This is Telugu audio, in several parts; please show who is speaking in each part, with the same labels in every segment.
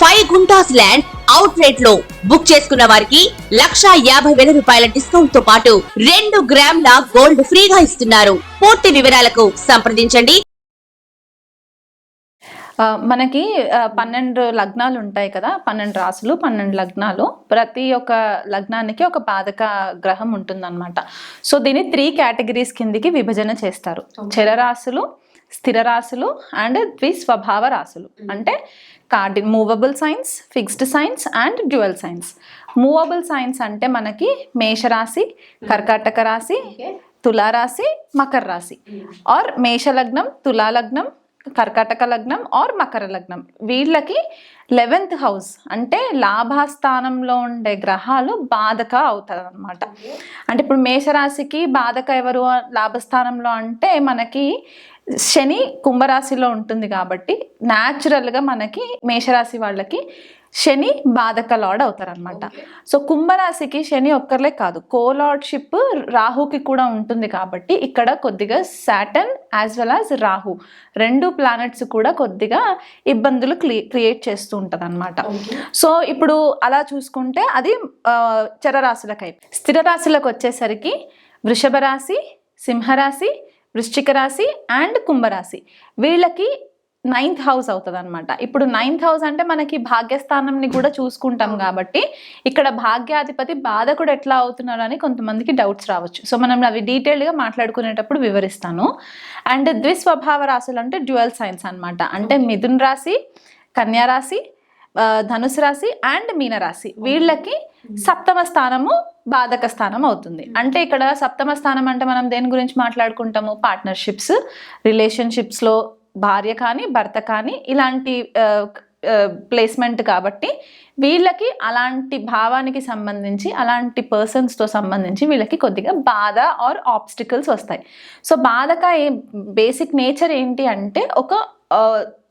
Speaker 1: ఫైవ్ గుంటాస్ ల్యాండ్ అవుట్ రేట్లో బుక్ చేసుకున్న వారికి లక్షా యాభై వేల రూపాయల డిస్కౌంట్తో పాటు రెండు గ్రాముల గోల్డ్ ఫ్రీగా ఇస్తున్నారు. పూర్తి వివరాలకు సంప్రదించండి.
Speaker 2: మనకి పన్నెండు లగ్నాలు ఉంటాయి కదా పన్నెండు రాసులు పన్నెండు లగ్నాలు. ప్రతి ఒక్క లగ్నానికి ఒక బాధక గ్రహం ఉంటుందన్నమాట. సో దీన్ని త్రీ కేటగిరీస్ కిందికి విభజన చేస్తారు. చరరాశులు స్థిర రాశులు అండ్ ద్విస్వభావ రాశులు అంటే Cardy movable signs fixed signs and dual signs. Movable signs అంటే మనకి మేషరాశి కర్కాటక రాశి తులారాశి మకర రాశి. ఆర్ మేషలగ్నం తులాలగ్నం కర్కాటక లగ్నం ఆర్ మకర లగ్నం. వీళ్ళకి లెవెన్త్ హౌస్ అంటే లాభాస్థానంలో ఉండే గ్రహాలు బాధక అవుతారు అనమాట అంటే ఇప్పుడు మేషరాశికి బాధక ఎవరు లాభస్థానంలో అంటే మనకి శని కుంభరాశిలో ఉంటుంది కాబట్టి న్యాచురల్గా మనకి మేషరాశి వాళ్ళకి శని బాధక లార్డ్ అవుతారనమాట సో కుంభరాశికి శని ఒక్కర్లే కాదు. కోలార్డ్షిప్ రాహుకి కూడా ఉంటుంది కాబట్టి ఇక్కడ కొద్దిగా Saturn as well as Rahu రెండు ప్లానెట్స్ కూడా కొద్దిగా ఇబ్బందులు క్రియేట్ చేస్తూ ఉంటుంది అనమాట సో ఇప్పుడు అలా చూసుకుంటే అది చరరాశులకై స్థిర రాశులకు వచ్చేసరికి వృషభ రాశి సింహరాశి వృశ్చిక రాశి అండ్ కుంభరాశి. వీళ్ళకి నైన్త్ హౌస్ అవుతుంది అనమాట ఇప్పుడు నైన్త్ హౌస్ అంటే మనకి భాగ్యస్థానంని కూడా చూసుకుంటాం కాబట్టి ఇక్కడ భాగ్యాధిపతి బాధకుడు ఎట్లా అవుతున్నారు అని కొంతమందికి డౌట్స్ రావచ్చు. సో మనం అవి డీటెయిల్డ్గా మాట్లాడుకునేటప్పుడు వివరిస్తాను. అండ్ ద్విస్వభావ రాశులు అంటే డ్యువల్ సైన్స్ అనమాట అంటే మిథున్ రాశి కన్యా రాశి ధనుసు రాశి అండ్ మీనరాశి. వీళ్ళకి సప్తమ స్థానము బాధక స్థానం అవుతుంది. అంటే ఇక్కడ సప్తమ స్థానం అంటే మనం దేని గురించి మాట్లాడుకుంటాము? పార్ట్నర్షిప్స్ రిలేషన్షిప్స్లో భార్య కానీ భర్త కానీ ఇలాంటి ప్లేస్మెంట్ కాబట్టి వీళ్ళకి అలాంటి భావానికి సంబంధించి అలాంటి పర్సన్స్తో సంబంధించి వీళ్ళకి కొద్దిగా బాధ ఆర్ ఆబ్స్టికల్స్ వస్తాయి. సో బాధక ఏ బేసిక్ నేచర్ ఏంటి అంటే ఒక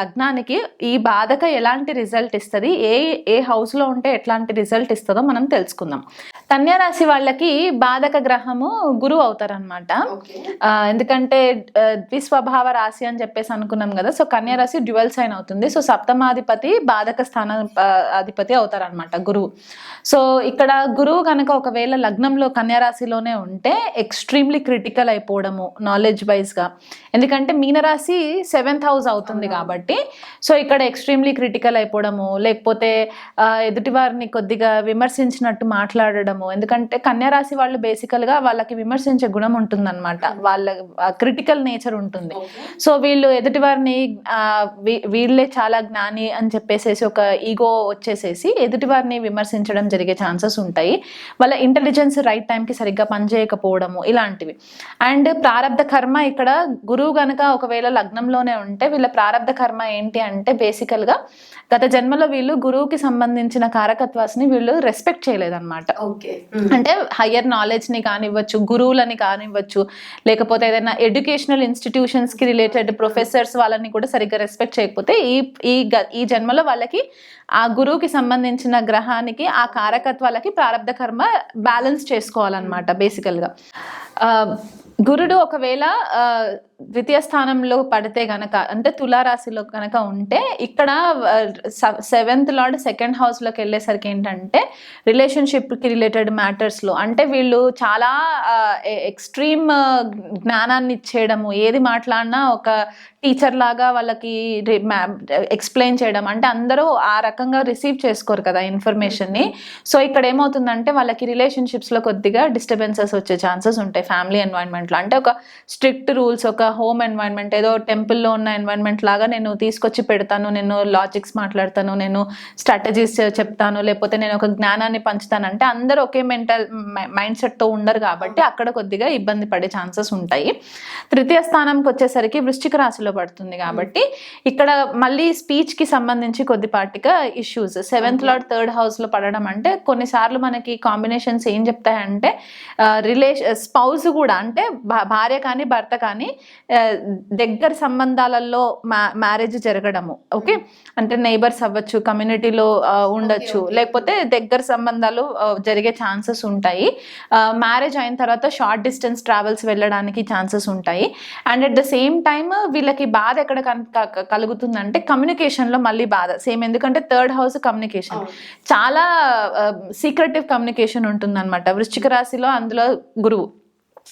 Speaker 2: లగ్నానికి ఈ బాధక ఎలాంటి రిజల్ట్ ఇస్తుంది? ఏ ఏ హౌస్లో ఉంటే ఎట్లాంటి రిజల్ట్ ఇస్తుందో మనం తెలుసుకుందాం. రాశి వాళ్ళకి బాధక గ్రహము గురువు అవుతారనమాట ఎందుకంటే ద్విస్వభావ రాశి అని చెప్పేసి అనుకున్నాం కదా సో కన్యా రాశి డ్యువల్ సైన్ అవుతుంది. సో సప్తమాధిపతి బాధక స్థాన అధిపతి అవుతారనమాట గురువు. సో ఇక్కడ గురువు కనుక ఒకవేళ లగ్నంలో కన్యా రాశిలోనే ఉంటే ఎక్స్ట్రీమ్లీ క్రిటికల్ అయిపోవడము నాలెడ్జ్ వైజ్గా. ఎందుకంటే మీనరాశి సెవెంత్ హౌస్ అవుతుంది కాబట్టి. సో ఇక్కడ ఎక్స్ట్రీమ్లీ క్రిటికల్ అయిపోవడము లేకపోతే ఆ, ఎదుటి వారిని కొద్దిగా విమర్శించినట్టు మాట్లాడడము. ఎందుకంటే కన్యా రాశి వాళ్ళు బేసికల్గా వాళ్ళకి విమర్శించే గుణం ఉంటుందన్నమాట. వాళ్ళ క్రిటికల్ నేచర్ ఉంటుంది. సో వీళ్ళు ఎదుటి వారిని ఆ, వీ- వీళ్ళే చాలా జ్ఞాని అని చెప్పేసేసి ఒక ఈగో వచ్చేసేసి ఎదుటి వారిని విమర్శించడం జరిగే ఛాన్సెస్ ఉంటాయి. వాళ్ళ ఇంటెలిజెన్స్ రైట్ టైంకి సరిగ్గా పనిచేయకపోవడము ఇలాంటివి. అండ్ ప్రారంధ కర్మ ఇక్కడ గురువు గనక ఒకవేళ లగ్నంలోనే ఉంటే వీళ్ళ ప్రారంధ కర్మ ఏంటి అంటే బేసికల్గా గత జన్మలో వీళ్ళు గురువుకి సంబంధించిన కారకత్వాన్ని వీళ్ళు రెస్పెక్ట్ చేయలేదన్నమాట.
Speaker 3: ఓకే.
Speaker 2: అంటే హయ్యర్ నాలెడ్జ్ని కానివ్వచ్చు గురువులని కానివ్వచ్చు లేకపోతే ఏదైనా ఎడ్యుకేషనల్ ఇన్స్టిట్యూషన్స్కి రిలేటెడ్ ప్రొఫెసర్స్ వాళ్ళని కూడా సరిగ్గా రెస్పెక్ట్ చేయకపోతే ఈ ఈ ఈ జన్మలో వాళ్ళకి ఆ గురువుకి సంబంధించిన గ్రహానికి ఆ కారకత్వాలకి ప్రారంధ కర్మ బ్యాలెన్స్ చేసుకోవాలన్నమాట బేసికల్గా గురుడు ఒకవేళ ద్వితీయ స్థానంలో పడితే గనక అంటే తులారాశిలో కనుక ఉంటే ఇక్కడ సెవెంత్ లార్డ్ సెకండ్ హౌస్లోకి వెళ్ళేసరికి ఏంటంటే రిలేషన్షిప్కి రిలేటెడ్ మ్యాటర్స్లో అంటే వీళ్ళు చాలా ఎక్స్ట్రీమ్ జ్ఞానాన్ని ఇచ్చేయడము ఏది మాట్లాడినా ఒక టీచర్ లాగా వాళ్ళకి ఎక్స్ప్లెయిన్ చేయడం అంటే అందరూ ఆ రకంగా రిసీవ్ చేసుకోరు కదా ఇన్ఫర్మేషన్ని సో ఇక్కడ ఏమవుతుందంటే వాళ్ళకి రిలేషన్షిప్స్లో కొద్దిగా డిస్టర్బెన్సెస్ వచ్చే ఛాన్సెస్ ఉంటాయి ఫ్యామిలీ ఎన్వైర్న్మెంట్లో అంటే ఒక స్ట్రిక్ట్ రూల్స్ ఒక హోమ్ ఎన్వైరన్మెంట్ ఏదో టెంపుల్లో ఉన్న ఎన్వైరన్మెంట్ లాగా నేను తీసుకొచ్చి పెడతాను. నేను లాజిక్స్ మాట్లాడతాను నేను స్ట్రాటజీస్ చెప్తాను లేకపోతే నేను ఒక జ్ఞానాన్ని పంచుతాను. అంటే అందరూ ఒకే మెంటల్ మైండ్ సెట్తో ఉండరు కాబట్టి అక్కడ కొద్దిగా ఇబ్బంది పడే ఛాన్సెస్ ఉంటాయి. తృతీయ స్థానంకి వచ్చేసరికి వృశ్చిక రాశిలో పడుతుంది కాబట్టి ఇక్కడ మళ్ళీ స్పీచ్కి సంబంధించి కొద్దిపాటిగా ఇష్యూస్. సెవెంత్ లాడ్ థర్డ్ హౌస్లో పడడం అంటే కొన్నిసార్లు మనకి కాంబినేషన్స్ ఏం చెప్తాయంటే రిలేషన్ స్పౌస్ కూడా అంటే భా- భార్య కానీ భర్త కానీ దగ్గర సంబంధాలలో మ్యారేజ్ జరగడము ఓకే? అంటే నైబర్స్ అవ్వచ్చు కమ్యూనిటీలో ఉండొచ్చు. లేకపోతే దగ్గర సంబంధాలు జరిగే ఛాన్సెస్ ఉంటాయి. మ్యారేజ్ అయిన తర్వాత షార్ట్ డిస్టెన్స్ ట్రావెల్స్ వెళ్ళడానికి ఛాన్సెస్ ఉంటాయి. And at the same time వీళ్ళకి బాధ ఎక్కడ కలుగుతుందంటే కమ్యూనికేషన్లో మళ్ళీ బాధ. సేమ్ ఎందుకంటే థర్డ్ హౌస్ కమ్యూనికేషన్ చాలా సీక్రెటివ్ కమ్యూనికేషన్ ఉంటుందన్నమాట. వృశ్చిక రాశిలో అందులో గురువు.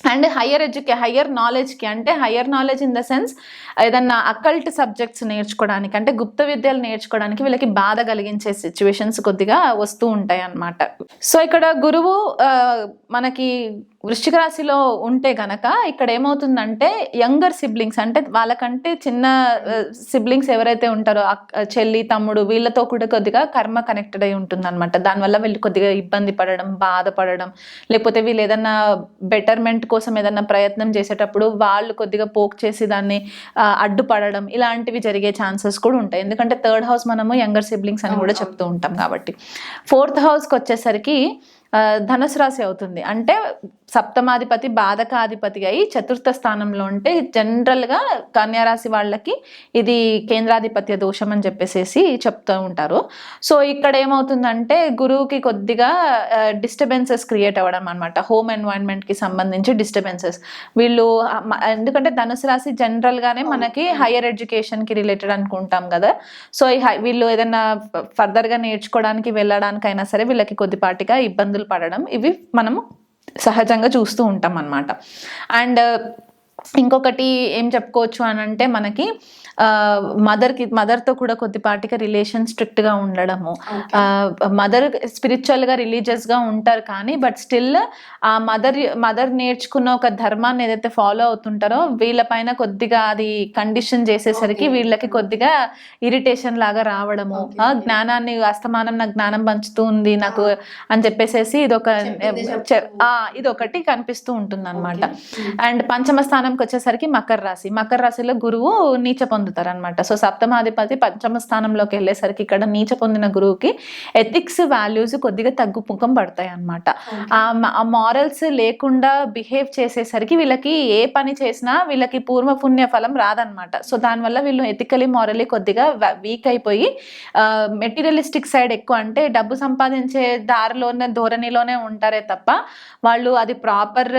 Speaker 2: అండ్ హయ్యర్ ఎడ్యుకే హయ్యర్ నాలెడ్జ్కి అంటే higher knowledge in the sense ఏదన్నా అకల్ట్ సబ్జెక్ట్స్ నేర్చుకోవడానికి అంటే గుప్త విద్యలు నేర్చుకోవడానికి వీళ్ళకి బాధ కలిగించే సిచ్యువేషన్స్ కొద్దిగా వస్తూ ఉంటాయి అన్నమాట సో ఇక్కడ గురువు మనకి వృశ్చిక రాశిలో ఉంటే గనక ఇక్కడ ఏమవుతుందంటే యంగర్ సిబ్లింగ్స్ అంటే వాళ్ళకంటే చిన్న సిబ్లింగ్స్ ఎవరైతే ఉంటారో చెల్లి తమ్ముడు వీళ్ళతో కూడా కొద్దిగా కర్మ కనెక్టెడ్ అయి ఉంటుంది అనమాట దానివల్ల వీళ్ళు కొద్దిగా ఇబ్బంది పడడం బాధపడడం లేకపోతే వీళ్ళు ఏదన్నా బెటర్మెంట్ కోసం ఏదన్నా ప్రయత్నం చేసేటప్పుడు వాళ్ళు కొద్దిగా పోక్ చేసి దాన్ని అడ్డుపడడం ఇలాంటివి జరిగే ఛాన్సెస్ కూడా ఉంటాయి. ఎందుకంటే థర్డ్ హౌస్ మనము యంగర్ సిబ్లింగ్స్ అని కూడా చెప్తూ ఉంటాం కాబట్టి. ఫోర్త్ హౌస్కి వచ్చేసరికి ధనుసు రాశి అవుతుంది. అంటే సప్తమాధిపతి బాధకాధిపతి అయి చతుర్థ స్థానంలో ఉంటే జనరల్గా కన్యారాశి వాళ్ళకి ఇది కేంద్రాధిపత్య దోషం అని చెప్పేసి చెప్తూ ఉంటారు. సో ఇక్కడ ఏమవుతుందంటే గురువుకి కొద్దిగా డిస్టర్బెన్సెస్ క్రియేట్ అవ్వడం అనమాట హోమ్ ఎన్వైరన్మెంట్కి సంబంధించి డిస్టర్బెన్సెస్ వీళ్ళు ఎందుకంటే ధనుసు రాశి జనరల్గానే మనకి హయ్యర్ ఎడ్యుకేషన్కి రిలేటెడ్ అనుకుంటాం కదా. సో ఈ హై- వీళ్ళు ఏదైనా ఫర్దర్గా నేర్చుకోవడానికి వెళ్ళడానికైనా సరే వీళ్ళకి కొద్దిపాటిగా ఇబ్బందులు పడడం ఇవి మనము సహజంగా చూస్తూ ఉంటాం అన్నమాట అండ్ ఇంకొకటి ఏం చెప్పుకోవచ్చు అని అంటే మనకి మదర్కి మదర్తో కూడా కొద్దిపాటిగా రిలేషన్ స్ట్రిక్ట్గా ఉండడము. మదర్ స్పిరిచువల్గా రిలీజియస్గా ఉంటారు కానీ బట్ స్టిల్ ఆ మదర్ మదర్ నేర్చుకున్న ఒక ధర్మాన్ని ఏదైతే ఫాలో అవుతుంటారో వీళ్ళపైన కొద్దిగా అది కండిషన్ చేసేసరికి వీళ్ళకి కొద్దిగా ఇరిటేషన్ లాగా రావడము. ఆ జ్ఞానాన్ని అస్తమానం నాకు జ్ఞానం పంచుతూ ఉంది నాకు అని చెప్పేసేసి ఇది ఒక ఇది ఒకటి కనిపిస్తూ ఉంటుంది అనమాట అండ్ పంచమ స్థానంకి వచ్చేసరికి మకర రాశి. మకర రాశిలో గురువు నీచ పొందుతారు అనమాట సో సప్తమాధిపతి పంచమ స్థానంలోకి వెళ్ళేసరికి ఇక్కడ నీచ పొందిన గురువుకి ఎథిక్స్ వాల్యూస్ కొద్దిగా తగ్గుముఖం పడతాయి అనమాట ఆ మారల్స్ లేకుండా బిహేవ్ చేసేసరికి వీళ్ళకి ఏ పని చేసినా వీళ్ళకి పూర్వ పుణ్య ఫలం రాదనమాట సో దానివల్ల వీళ్ళు ఎథికలీ మారలీ కొద్దిగా వీక్ అయిపోయి మెటీరియలిస్టిక్ సైడ్ ఎక్కువ అంటే డబ్బు సంపాదించే దారిలోనే ధోరణిలోనే ఉంటారే తప్ప వాళ్ళు అది ప్రాపర్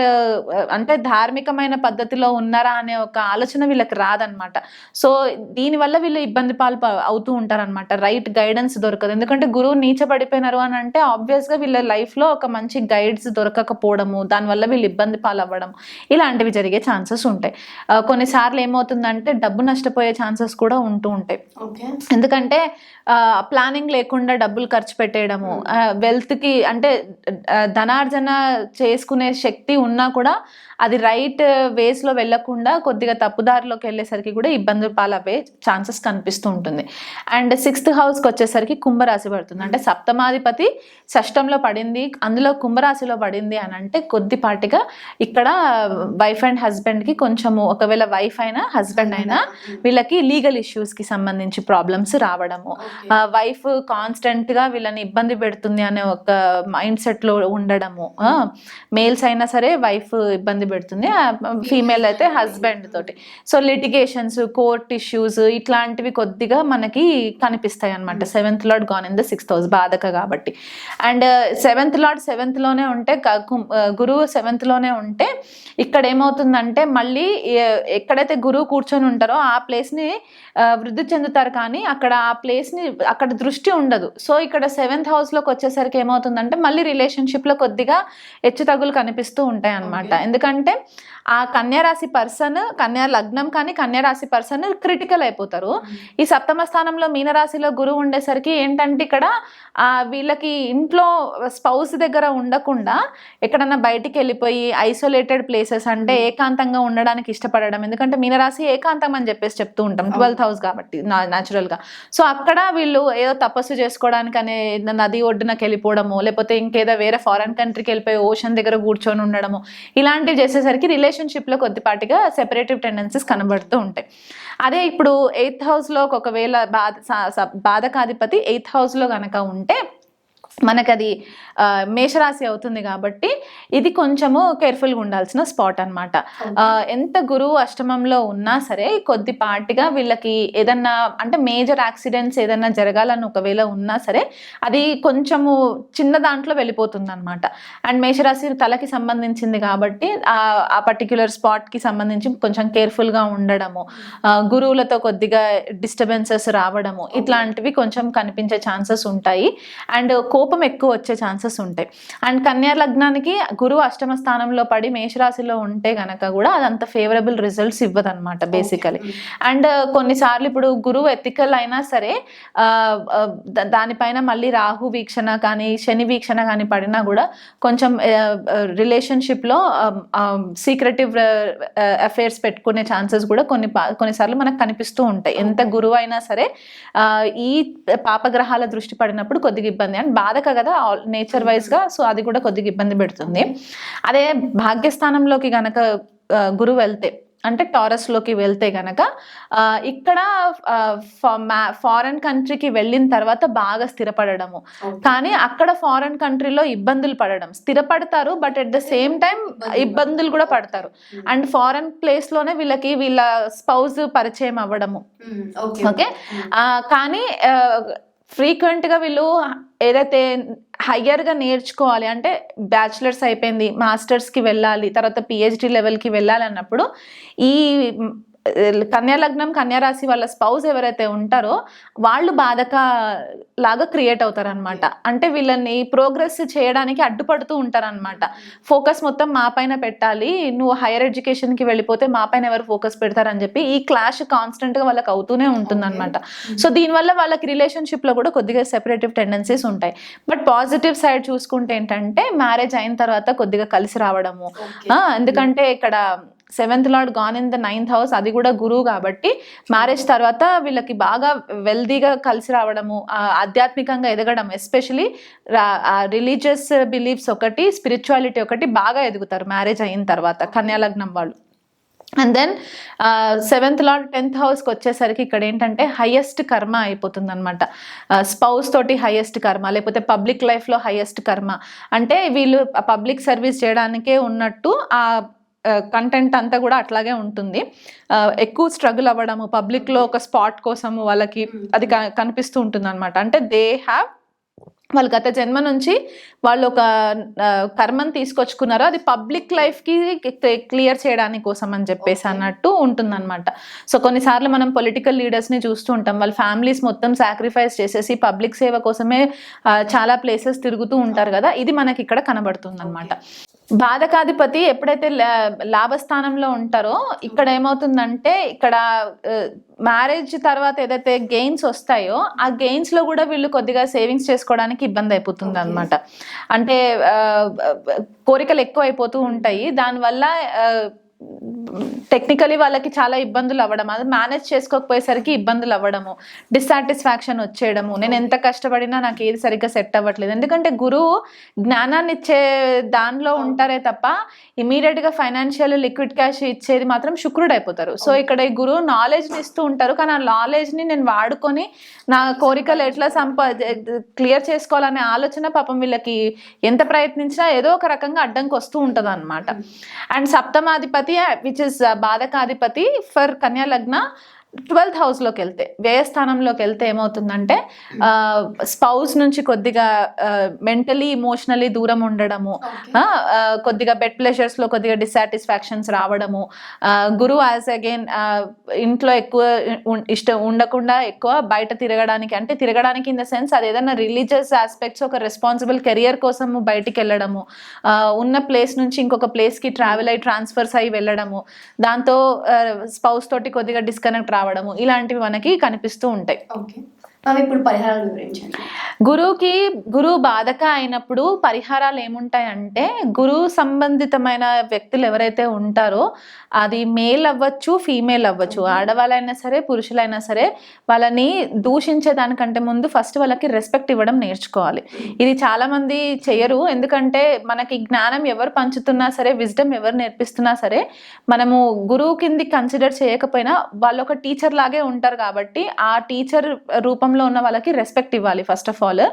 Speaker 2: అంటే ధార్మికమైన పద్ధతిలో ఉన్నారా అనే ఒక ఆలోచన వీళ్ళకి రాదనమాట. సో దీనివల్ల వీళ్ళు ఇబ్బంది పాలు అవుతూ ఉంటారనమాట. రైట్ గైడెన్స్ దొరకదు. ఎందుకంటే గురువు నీచబడిపోయినారు అని అంటే ఆబ్వియస్గా వీళ్ళ లైఫ్లో ఒక మంచి గైడ్స్ దొరకకపోవడము దానివల్ల వీళ్ళు ఇబ్బంది పాలవ్వడం ఇలాంటివి జరిగే ఛాన్సెస్ ఉంటాయి. కొన్నిసార్లు ఏమవుతుందంటే డబ్బు నష్టపోయే ఛాన్సెస్ కూడా ఉంటూ ఉంటాయి. ఎందుకంటే ప్లానింగ్ లేకుండా డబ్బులు ఖర్చు పెట్టేయడము వెల్త్కి అంటే ధనార్జన చేసుకునే శక్తి ఉన్నా కూడా అది రైట్ వేస్లో వెళ్ళకుండా కొద్దిగా తప్పుదారిలోకి వెళ్ళేసరికి కూడా ఇబ్బందులు పాలవ్వే ఛాన్సెస్ కనిపిస్తూ ఉంటుంది. అండ్ సిక్స్త్ హౌస్కి వచ్చేసరికి కుంభరాశి పడుతుంది. అంటే సప్తమాధిపతి షష్టంలో పడింది. అందులో కుంభరాశిలో పడింది అని అంటే కొద్దిపాటిగా ఇక్కడ వైఫ్ అండ్ హస్బెండ్కి కొంచెము ఒకవేళ వైఫ్ అయినా హస్బెండ్ అయినా వీళ్ళకి లీగల్ ఇష్యూస్కి సంబంధించి ప్రాబ్లమ్స్ రావడము. వైఫ్ కాన్స్టెంట్గా వీళ్ళని ఇబ్బంది పెడుతుంది అనే ఒక మైండ్ సెట్లో ఉండడము మేల్స్ అయినా సరే వైఫ్ ఇబ్బంది పెడుతుంది. ఫీమేల్ అయితే హస్బెండ్ తోటి. సో లిటిగేషన్స్ కోర్ట్ ఇష్యూస్ ఇట్లాంటివి కొద్దిగా మనకి కనిపిస్తాయి అనమాట seventh lord gone in the sixth house బాధక కాబట్టి. అండ్ సెవెంత్ లాడ్ సెవెంత్లోనే ఉంటే గురువు సెవెంత్లోనే ఉంటే ఇక్కడ ఏమవుతుందంటే మళ్ళీ ఎక్కడైతే గురువు కూర్చొని ఉంటారో ఆ ప్లేస్ని ఆ, వృద్ధి చెందుతారు కానీ అక్కడ ఆ ప్లేస్ని అక్కడ దృష్టి ఉండదు. సో ఇక్కడ సెవెంత్ హౌస్లోకి వచ్చేసరికి ఏమవుతుందంటే మళ్ళీ రిలేషన్షిప్లో కొద్దిగా హెచ్చు తగులు కనిపిస్తూ ఉంటాయి అన్నమాట ఎందుకంటే ఆ కన్యా రాశి పర్సన్ కన్యా లగ్నం కానీ కన్యా రాశి పర్సన్ క్రిటికల్ అయిపోతారు. ఈ సప్తమ స్థానంలో మీనరాశిలో గురువు ఉండేసరికి ఏంటంటే ఇక్కడ వీళ్ళకి ఇంట్లో స్పౌస్ దగ్గర ఉండకుండా ఎక్కడన్నా బయటికి వెళ్ళిపోయి ఐసోలేటెడ్ ప్లేసెస్ అంటే ఏకాంతంగా ఉండడానికి ఇష్టపడడం. ఎందుకంటే మీనరాశి ఏకాంతం అని చెప్పేసి చెప్తూ ఉంటాం. ట్వెల్త్ హౌస్ కాబట్టి న్యాచురల్గా. సో అక్కడ వీళ్ళు ఏదో తపస్సు చేసుకోవడానికి అనే నది ఒడ్డునకి వెళ్ళిపోవడము లేకపోతే ఇంకేదో వేరే ఫారెన్ కంట్రీకి వెళ్ళిపోయి ఓషన్ దగ్గర కూర్చొని ఉండడము ఇలాంటివి చేసేసరికి రిలేషన్షిప్లో కొద్దిపాటిగా సెపరేటివ్ టెండెన్సీస్ కనబడుతూ ఉంటాయి. అదే ఇప్పుడు ఎయిత్ హౌస్లో ఒకవేళ బాధ బాధకాధిపతి ఎయిత్ హౌస్లో కనుక ఉంటే మనకి అది ఆ, మేషరాశి అవుతుంది కాబట్టి ఇది కొంచెము కేర్ఫుల్గా ఉండాల్సిన స్పాట్ అనమాట ఎంత గురువు అష్టమంలో ఉన్నా సరే కొద్దిపాటిగా వీళ్ళకి ఏదన్నా అంటే మేజర్ యాక్సిడెంట్స్ ఏదన్నా జరగాలని ఒకవేళ ఉన్నా సరే అది కొంచెము చిన్న దాంట్లో వెళ్ళిపోతుంది అనమాట అండ్ మేషరాశి తలకి సంబంధించింది కాబట్టి ఆ పర్టిక్యులర్ స్పాట్కి సంబంధించి కొంచెం కేర్ఫుల్గా ఉండడము గురువులతో కొద్దిగా డిస్టర్బెన్సెస్ రావడము ఇట్లాంటివి కొంచెం కనిపించే ఛాన్సెస్ ఉంటాయి. అండ్ కోపం ఎక్కువ వచ్చే ఛాన్సెస్ ఉంటాయి. అండ్ కన్యా లగ్నానికి గురువు అష్టమ స్థానంలో పడి మేషరాశిలో ఉంటే గనక కూడా అదంత ఫేవరబుల్ రిజల్ట్స్ ఇవ్వదన్నమాట బేసికలీ అండ్ కొన్నిసార్లు ఇప్పుడు గురువు ఎథికల్ అయినా సరే దానిపైన మళ్ళీ రాహు వీక్షణ కానీ శని వీక్షణ కానీ పడినా కూడా కొంచెం రిలేషన్షిప్లో సీక్రెటివ్ అఫైర్స్ పెట్టుకునే ఛాన్సెస్ కూడా కొన్ని కొన్నిసార్లు మనకు కనిపిస్తూ ఉంటాయి. ఎంత గురువు అయినా సరే ఈ పాపగ్రహాల దృష్టి పడినప్పుడు కొద్దిగా ఇబ్బంది. అండ్ బాధక కదా నేచర్ వైజ్గా సో అది కూడా కొద్దిగా ఇబ్బంది పెడుతుంది. అదే భాగ్యస్థానంలోకి గనక ఆ, గురువు వెళ్తే అంటే టారస్లోకి వెళ్తే గనక ఇక్కడ ఫారెన్ కంట్రీకి వెళ్ళిన తర్వాత బాగా స్థిరపడము కానీ అక్కడ ఫారెన్ కంట్రీలో ఇబ్బందులు పడడం. స్థిరపడతారు but at the same time ఇబ్బందులు కూడా పడతారు. అండ్ ఫారెన్ ప్లేస్లోనే వీళ్ళకి వీళ్ళ స్పౌజ్ పరిచయం అవ్వడము. ఓకే. కానీ ఫ్రీక్వెంట్గా వీళ్ళు ఏదైతే హయ్యర్గా నేర్చుకోవాలి అంటే బ్యాచిలర్స్ అయిపోయింది మాస్టర్స్కి వెళ్ళాలి తర్వాత పిహెచ్డి లెవెల్కి వెళ్ళాలి అన్నప్పుడు ఈ మ్, కన్యా లగ్నం కన్యా రాశి వాళ్ళ స్పౌస్ ఎవరైతే ఉంటారో వాళ్ళు బాధక లాగా క్రియేట్ అవుతారు అనమాట అంటే వీళ్ళని ప్రోగ్రెస్ చేయడానికి అడ్డుపడుతూ ఉంటారు అనమాట ఫోకస్ మొత్తం మా పైన పెట్టాలి నువ్వు హైయర్ ఎడ్యుకేషన్కి వెళ్ళిపోతే మా పైన ఎవరు ఫోకస్ పెడతారని చెప్పి ఈ క్లాష్ కాన్స్టెంట్గా వాళ్ళకి అవుతూనే ఉంటుంది అనమాట సో దీనివల్ల వాళ్ళకి రిలేషన్షిప్లో కూడా కొద్దిగా సెపరేటివ్ టెండెన్సీస్ ఉంటాయి. బట్ పాజిటివ్ సైడ్ చూసుకుంటే ఏంటంటే మ్యారేజ్ అయిన తర్వాత కొద్దిగా కలిసి రావడము. ఎందుకంటే ఇక్కడ seventh lord gone in the ninth house అది కూడా గురువు కాబట్టి మ్యారేజ్ తర్వాత వీళ్ళకి బాగా వెల్దీగా కలిసి రావడము ఆధ్యాత్మికంగా ఎదగడం ఎస్పెషలీ రిలీజియస్ బిలీఫ్స్ ఒకటి స్పిరిచువాలిటీ ఒకటి బాగా ఎదుగుతారు మ్యారేజ్ అయిన తర్వాత కన్యాలగ్నం వాళ్ళు. And then seventh lord tenth హౌస్కి వచ్చేసరికి ఇక్కడ ఏంటంటే హయ్యెస్ట్ కర్మ అయిపోతుంది అనమాట స్పౌస్ తోటి హయ్యెస్ట్ కర్మ లేకపోతే పబ్లిక్ లైఫ్లో హయ్యెస్ట్ కర్మ. అంటే వీళ్ళు పబ్లిక్ సర్వీస్ చేయడానికే ఉన్నట్టు ఆ కంటెంట్ అంతా కూడా అట్లాగే ఉంటుంది. ఎక్కువ స్ట్రగుల్ అవ్వడము పబ్లిక్లో ఒక స్పాట్ కోసము వాళ్ళకి అది క- కనిపిస్తూ ఉంటుంది అనమాట అంటే దే హ్యావ్ వాళ్ళు గత జన్మ నుంచి వాళ్ళు ఒక కర్మను తీసుకొచ్చుకున్నారు అది పబ్లిక్ లైఫ్కి క్లియర్ చేయడానికి కోసం అని చెప్పేసి అన్నట్టు ఉంటుందన్నమాట. సో కొన్నిసార్లు మనం పొలిటికల్ లీడర్స్ని చూస్తూ ఉంటాం. వాళ్ళ ఫ్యామిలీస్ మొత్తం సాక్రిఫైస్ చేసేసి పబ్లిక్ సేవ కోసమే చాలా ప్లేసెస్ తిరుగుతూ ఉంటారు కదా ఇది మనకి ఇక్కడ కనబడుతుంది అనమాట బాధకాధిపతి ఎప్పుడైతే లాభస్థానంలో ఉంటారో ఇక్కడ ఏమవుతుందంటే ఇక్కడ మ్యారేజ్ తర్వాత ఏదైతే గెయిన్స్ వస్తాయో ఆ గెయిన్స్లో కూడా వీళ్ళు కొద్దిగా సేవింగ్స్ చేసుకోవడానికి ఇబ్బంది అయిపోతుంది అనమాట అంటే కోరికలు ఎక్కువ అయిపోతూ ఉంటాయి. దానివల్ల టెక్నికలీ వాళ్ళకి చాలా ఇబ్బందులు అవ్వడం అది మేనేజ్ చేసుకోకపోయేసరికి ఇబ్బందులు అవ్వడము డిస్సాటిస్ఫాక్షన్ వచ్చేయడము. నేను ఎంత కష్టపడినా నాకు ఏది సరిగ్గా సెట్ అవ్వట్లేదు. ఎందుకంటే గురువు జ్ఞానాన్ని ఇచ్చే దానిలో ఉంటారే తప్ప ఇమీడియట్గా ఫైనాన్షియల్ లిక్విడ్ క్యాష్ ఇచ్చేది మాత్రం శుక్రుడు అయిపోతారు. సో ఇక్కడ ఈ గురువు నాలెడ్జ్ని ఇస్తూ ఉంటారు. కానీ ఆ నాలెడ్జ్ని నేను వాడుకొని నా కోరికలు ఎట్లా సంపా క్లియర్ చేసుకోవాలనే ఆలోచన పాపం వీళ్ళకి ఎంత ప్రయత్నించినా ఏదో ఒక రకంగా అడ్డంకి వస్తూ ఉంటది అనమాట అండ్ సప్తమాధిపతి విచ్ ఇస్ బాధకాధిపతి ఫర్ కన్యా లగ్న ట్వెల్త్ హౌస్లోకి వెళ్తే వ్యయస్థానంలోకి వెళ్తే ఏమవుతుందంటే స్పౌస్ నుంచి కొద్దిగా మెంటలీ ఇమోషనలీ దూరం ఉండడము కొద్దిగా బెడ్ ప్లెజర్స్లో కొద్దిగా డిసాటిస్ఫాక్షన్స్ రావడము గురువు యాజ్ అగైన్ ఇంట్లో ఎక్కువ ఇష్టం ఉండకుండా ఎక్కువ బయట తిరగడానికి అంటే తిరగడానికి ఇన్ ద సెన్స్ అది ఏదైనా రిలీజియస్ ఆస్పెక్ట్స్ ఒక రెస్పాన్సిబుల్ కెరియర్ కోసం బయటికి వెళ్ళడము ఉన్న ప్లేస్ నుంచి ఇంకొక ప్లేస్కి ట్రావెల్ అయ్యి ట్రాన్స్ఫర్స్ అయ్యి వెళ్ళడము దాంతో స్పౌస్ తోటి కొద్దిగా డిస్కనెక్ట్ రావడము ఇలాంటివి మనకి కనిపిస్తూ ఉంటాయి.
Speaker 3: ఇప్పుడు పరిహారాలు వివరించండి
Speaker 2: గురువుకి గురువు బాధక అయినప్పుడు పరిహారాలు ఏముంటాయంటే గురువు సంబంధితమైన వ్యక్తులు ఎవరైతే ఉంటారో అది మేల్ అవ్వచ్చు ఫీమేల్ అవ్వచ్చు. ఆడవాళ్ళైనా సరే పురుషులైనా సరే వాళ్ళని దూషించే దానికంటే ముందు ఫస్ట్ వాళ్ళకి రెస్పెక్ట్ ఇవ్వడం నేర్చుకోవాలి. ఇది చాలామంది చేయరు. ఎందుకంటే మనకి జ్ఞానం ఎవరు పంచుతున్నా సరే విజ్డమ్ ఎవరు నేర్పిస్తున్నా సరే మనము గురువు కింది కన్సిడర్ చేయకపోయినా వాళ్ళు ఒక టీచర్ లాగే ఉంటారు కాబట్టి ఆ టీచర్ రూపంలో ఉన్న వాళ్ళకి రెస్పెక్ట్ ఇవ్వాలి first of all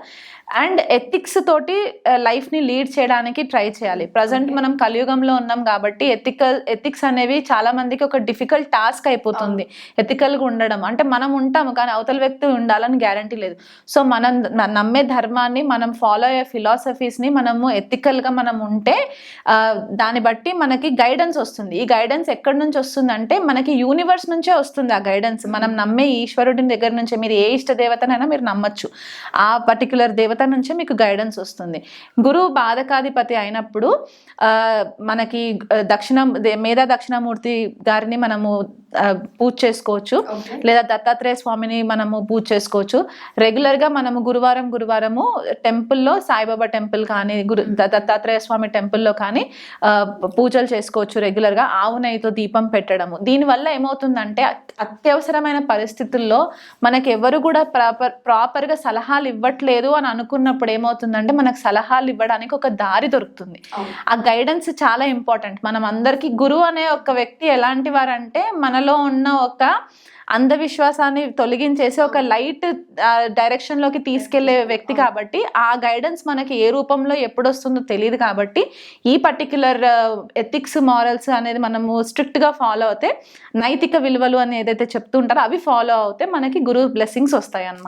Speaker 2: and ethics తోటి లైఫ్ని లీడ్ చేయడానికి ట్రై చేయాలి. ప్రజెంట్ మనం కలియుగంలో ఉన్నాం కాబట్టి ఎథికల్ ఎథిక్స్ అనేవి చాలా మందికి ఒక డిఫికల్ట్ టాస్క్ అయిపోతుంది. ఎథికల్గా ఉండడం. అంటే మనం ఉంటాము కానీ అవతల వ్యక్తి ఉండాలని గ్యారంటీ లేదు. సో మనం నమ్మే ధర్మాన్ని మనం ఫాలో అయ్యే ఫిలాసఫీస్ని మనము ఎథికల్గా మనం ఉంటే ఆ, దాన్ని బట్టి మనకి గైడెన్స్ వస్తుంది. ఈ గైడెన్స్ ఎక్కడి నుంచి వస్తుంది అంటే మనకి యూనివర్స్ నుంచే వస్తుంది ఆ గైడెన్స్ మనం నమ్మే ఈశ్వరుడి దగ్గర నుంచే. మీరు ఏ ఇష్ట దేవతనైనా మీరు నమ్మచ్చు. ఆ పర్టికులర్ దేవత నుంచే మీకు గైడెన్స్ వస్తుంది. గురువు బాధకాధిపతి అయినప్పుడు ఆ, మనకి దక్షిణ మేధా దక్షిణామూర్తి గారిని మనము పూజ చేసుకోవచ్చు. లేదా దత్తాత్రేయ స్వామిని మనము పూజ చేసుకోవచ్చు. రెగ్యులర్గా మనము గురువారం గురువారము టెంపుల్లో సాయిబాబా టెంపుల్ కానీ గురు ద- దత్తాత్రేయ స్వామి టెంపుల్లో కానీ పూజలు చేసుకోవచ్చు రెగ్యులర్గా ఆవు నెయ్యితో దీపం పెట్టడము. దీనివల్ల ఏమవుతుందంటే అత్- అత్యవసరమైన పరిస్థితుల్లో మనకి ఎవరు కూడా ప్రాపర్ ప్రాపర్గా సలహాలు ఇవ్వట్లేదు అని అనుకున్నప్పుడు ఏమవుతుందంటే మనకు సలహాలు ఇవ్వడానికి ఒక దారి దొరుకుతుంది. ఆ గైడెన్స్ చాలా ఇంపార్టెంట్. మనం అందరికీ గురువు అనే ఒక వ్యక్తి ఎలాంటి వారంటే మనలో ఉన్న ఒక అంధవిశ్వాసాన్ని తొలగించేసి ఒక లైట్ డైరెక్షన్లోకి తీసుకెళ్ళే వ్యక్తి కాబట్టి ఆ గైడెన్స్ మనకి ఏ రూపంలో ఎప్పుడు వస్తుందో తెలియదు కాబట్టి ఈ పర్టిక్యులర్ ఎథిక్స్ మారల్స్ అనేది మనము స్ట్రిక్ట్గా ఫాలో అవుతే నైతిక విలువలు అని ఏదైతే చెప్తూ ఉంటారో అవి ఫాలో అవుతే మనకి గురువు బ్లెస్సింగ్స్ వస్తాయి అన్నమాట